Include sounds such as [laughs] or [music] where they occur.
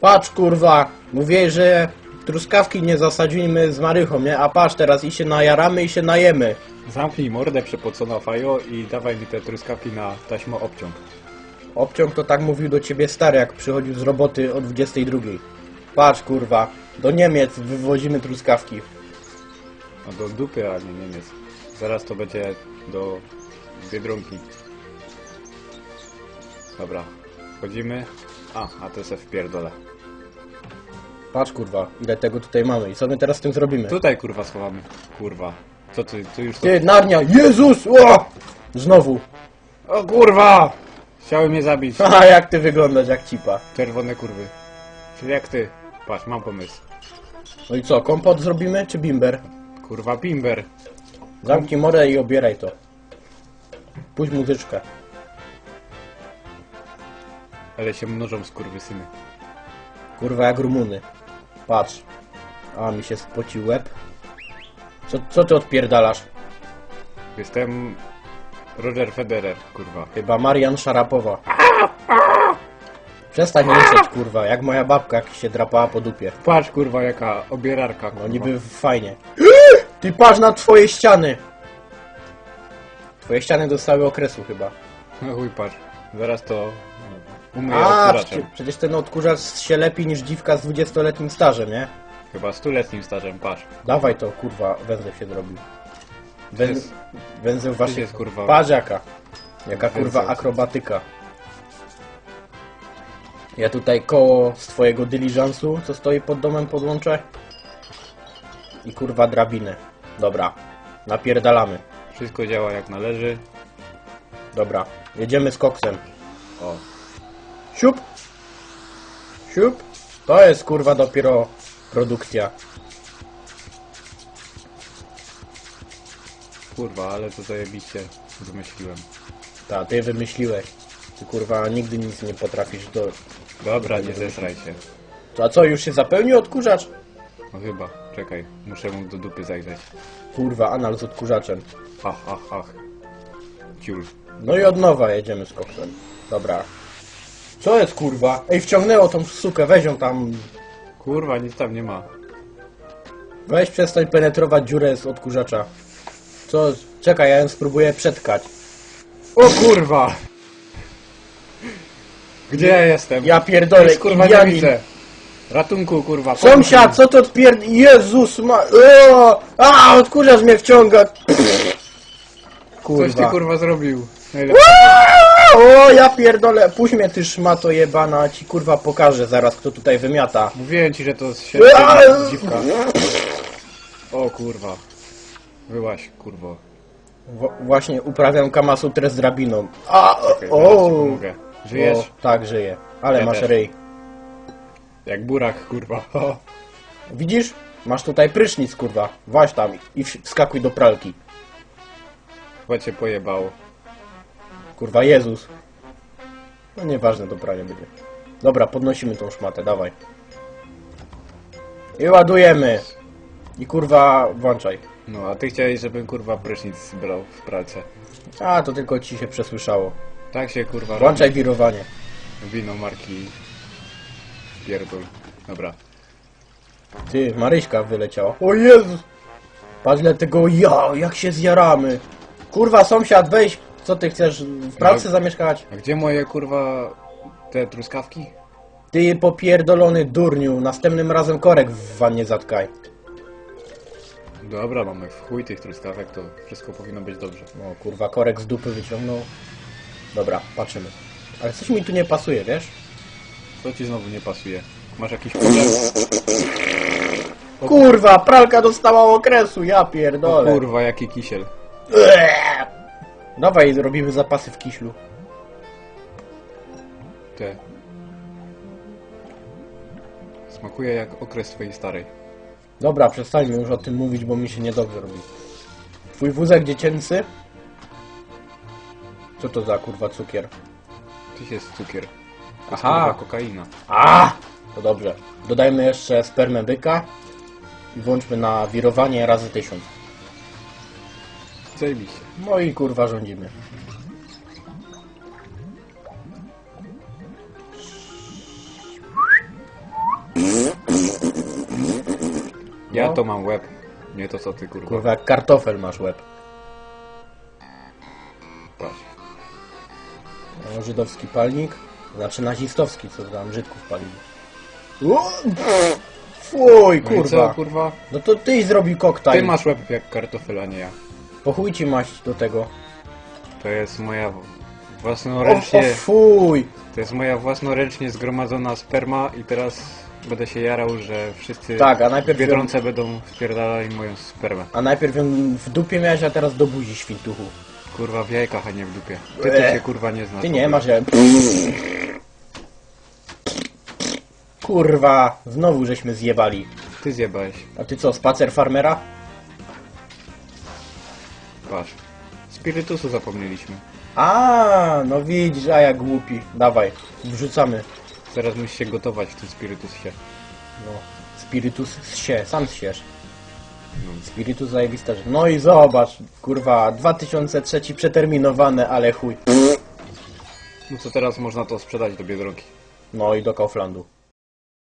Patrz kurwa, mówię, że truskawki nie zasadzimy z marychą, nie? A patrz teraz i się najaramy i się najemy. Zamknij mordę, przepocona fajo i dawaj mi te truskawki na taśmę obciąg. Obciąg to tak mówił do ciebie stary, jak przychodził z roboty o 22. Patrz kurwa, do Niemiec wywozimy truskawki. No do dupy, a nie Niemiec. Zaraz to będzie do Biedronki. Dobra, wchodzimy. A, a to se wpierdolę. Patrz kurwa, ile tego tutaj mamy i co my teraz z tym zrobimy? Tutaj kurwa schowamy. Kurwa. Co ty, tu już to... Ty, Narnia, Jezus! O! Znowu. O kurwa! Chciały mnie zabić. [laughs] Haha, jak ty wyglądasz jak cipa. Czerwone kurwy. Czyli jak ty. Patrz, mam pomysł. No i co, kompot zrobimy czy bimber? Kurwa bimber. Zamknij morę i obieraj to. Puść muzyczkę. Ale się mnożą skurwysyny. Kurwa jak Rumuny. Patrz. A, mi się spocił łeb. Co, co ty odpierdalasz? Jestem... Roger Federer, kurwa. Chyba Marian Szarapowa. Przestań myśleć, kurwa, jak moja babka jak się drapała po dupie. Patrz kurwa jaka obierarka, kurwa. No niby fajnie. Ty patrz na twoje ściany! Twoje ściany dostały okresu chyba. No chuj patrz. Zaraz to... Umyję A, odkurzaczem. przecież, przecież ten odkurzacz się lepi niż dziwka z 20-letnim stażem, nie? Chyba stuletnim stażem, patrz. Dawaj to, kurwa, węzeł się zrobił. Węzeł, jest- węzeł właśnie... jest, kurwa- Patrz jaka. Jaka Węzeł. kurwa akrobatyka. Ja tutaj koło z twojego dyliżansu, co stoi pod domem, podłączę. I kurwa drabinę. Dobra, napierdalamy. Wszystko działa jak należy. Dobra, jedziemy z koksem. O, Siup! Siup! To jest kurwa dopiero produkcja. kurwa, ale to zajebiście wymyśliłem. Ta, ty wymyśliłeś. Ty kurwa nigdy nic nie potrafisz do... Dobra, nie zesraj się. To A co, już się zapełnił odkurzacz? No chyba, czekaj, muszę mu do dupy zajrzeć. Kurwa, anal z odkurzaczem. Ach, ach, ach. Ciul. No i od nowa jedziemy z koksem. Dobra. Co jest kurwa? Ej, wciągnęło tą sukę, weź ją tam. Kurwa, nic tam nie ma. Weź przestań penetrować dziurę z odkurzacza. Co? Czekaj, ja ją spróbuję przetkać. O kurwa! Gdzie ja jestem? Ja pierdolę, Nic, kurwa nie Indianin. widzę. Ratunku, kurwa. Sąsiad, co to odpierd... Jezus ma... O! A, odkurzacz mnie wciąga. Coś ty Kurwa. kurwa zrobił. Najlepiej. O, ja pierdolę. Puść mnie ty szmato jebana, ci kurwa pokażę zaraz, kto tutaj wymiata. Mówiłem ci, że to się dziwka. O kurwa. Wyłaś, kurwo. W właśnie uprawiam kamasutrę z drabiną. A, zaraz ci o, pomogę. Żyjesz? O, tak, żyję. Ale Ja masz też. ryj. Jak burak, kurwa. [laughs] Widzisz? Masz tutaj prysznic, kurwa. Właź tam i wskakuj do pralki. Chyba cię pojebało. Kurwa, Jezus. No nieważne, do prania będzie. Dobra, podnosimy tą szmatę, dawaj. I ładujemy. I kurwa, włączaj. No, a ty chciałeś, żebym kurwa prysznic brał w pralce. A, to tylko ci się przesłyszało. Tak się kurwa Włączaj wirowanie. robi. Wino marki... Pierdol. Dobra. Ty, Maryśka wyleciała. O Jezus! Patrz ile tego ja, jak się zjaramy. Kurwa, sąsiad, weź. Co ty chcesz w pracy zamieszkać? A gdzie moje kurwa... te truskawki? Ty popierdolony durniu, następnym razem korek w wannie zatkaj. Dobra, mamy w chuj tych truskawek, to wszystko powinno być dobrze. No kurwa, korek z dupy wyciągnął. Dobra, patrzymy. Ale coś mi tu nie pasuje, wiesz? Co ci znowu nie pasuje? Masz jakiś [laughs] problem? Kurwa, pralka dostała okresu, ja O pierdolę. kurwa, jaki kisiel. Eee. Dawaj, robimy zapasy w kiślu. Te. Smakuje jak okres twojej starej. Dobra, przestańmy już o tym mówić, bo mi się niedobrze robi. Twój wózek dziecięcy? Co to za kurwa cukier? Tyś jest cukier. Aha. kokaina. A! To dobrze. Dodajmy jeszcze spermę byka i włączmy na wirowanie razy tysiąc. Zajebiście. No i kurwa rządzimy. Ja No. to mam łeb. Nie to co ty kurwa. Kurwa jak kartofel masz łeb. Patrz. Żydowski palnik. Znaczy nazistowski, co tam Żydków palili. O! Fuj, No i co kurwa. kurwa? No to tyś zrobił Ty koktajl. masz łeb jak kartofel, a nie ja. Po chuj ci maść do tego. To jest moja O, o własnoręcznie... fuj. To jest moja własnoręcznie zgromadzona sperma i teraz będę się jarał, że wszyscy Tak, a najpierw w Biedronce będą wpierdalali moją spermę. A najpierw ją w dupie miałeś, a teraz do buzi świntuchu. Kurwa w jajkach, a nie w dupie. Ty to Eee. się kurwa nie znasz. Ty w nie ogóle. masz ja... [laughs] Kurwa, znowu żeśmy zjebali. Ty zjebałeś. A ty co, spacer farmera? Patrz. Spirytusu zapomnieliśmy. A, no widzisz, a ja głupi. Dawaj, wrzucamy. Teraz musisz się gotować w tym spirytusie. No, spirytus się, sam zsiesz. Spirytus zajebista rzecz. No i zobacz, kurwa, 2003 przeterminowane, ale chuj. No co teraz można to sprzedać do Biedronki. No i do Kauflandu.